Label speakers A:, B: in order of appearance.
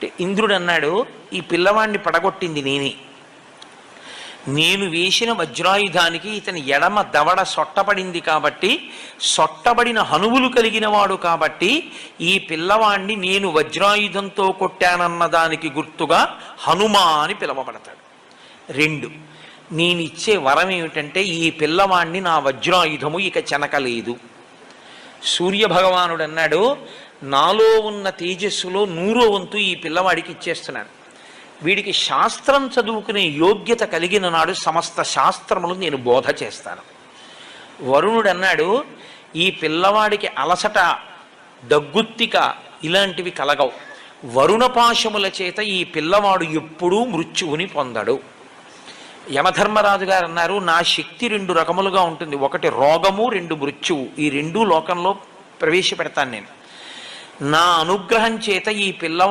A: అంటే ఇంద్రుడు అన్నాడు ఈ పిల్లవాడిని పడగొట్టింది నేనే. నేను వేసిన వజ్రాయుధానికి ఇతని ఎడమ దవడ సొట్టపడింది కాబట్టి సొట్టబడిన హనువులు కలిగిన వాడు కాబట్టి ఈ పిల్లవాణ్ణి నేను వజ్రాయుధంతో కొట్టానన్న దానికి గుర్తుగా హనుమా అని పిలవబడతాడు. రెండు నేనిచ్చే వరం ఏమిటంటే ఈ పిల్లవాణ్ణి నా వజ్రాయుధము ఇక చెనకలేదు. సూర్యభగవానుడు అన్నాడు నాలో ఉన్న తేజస్సులో నూరో వంతు ఈ పిల్లవాడికి ఇచ్చేస్తున్నాను. వీడికి శాస్త్రం చదువుకునే యోగ్యత కలిగిన నాడు సమస్త శాస్త్రములు నేను బోధ చేస్తాను. వరుణుడు అన్నాడు ఈ పిల్లవాడికి అలసట దగ్గుత్తిక ఇలాంటివి కలగవు. వరుణపాశముల చేత ఈ పిల్లవాడు ఎప్పుడూ మృత్యువుని పొందడు. యమధర్మరాజు గారు అన్నారు నా శక్తి రెండు రకములుగా ఉంటుంది. ఒకటి రోగము రెండు మృత్యువు. ఈ రెండు లోకంలో ప్రవేశపెడతాను నేను. నా అనుగ్రహం చేత ఈ పిల్లవాడు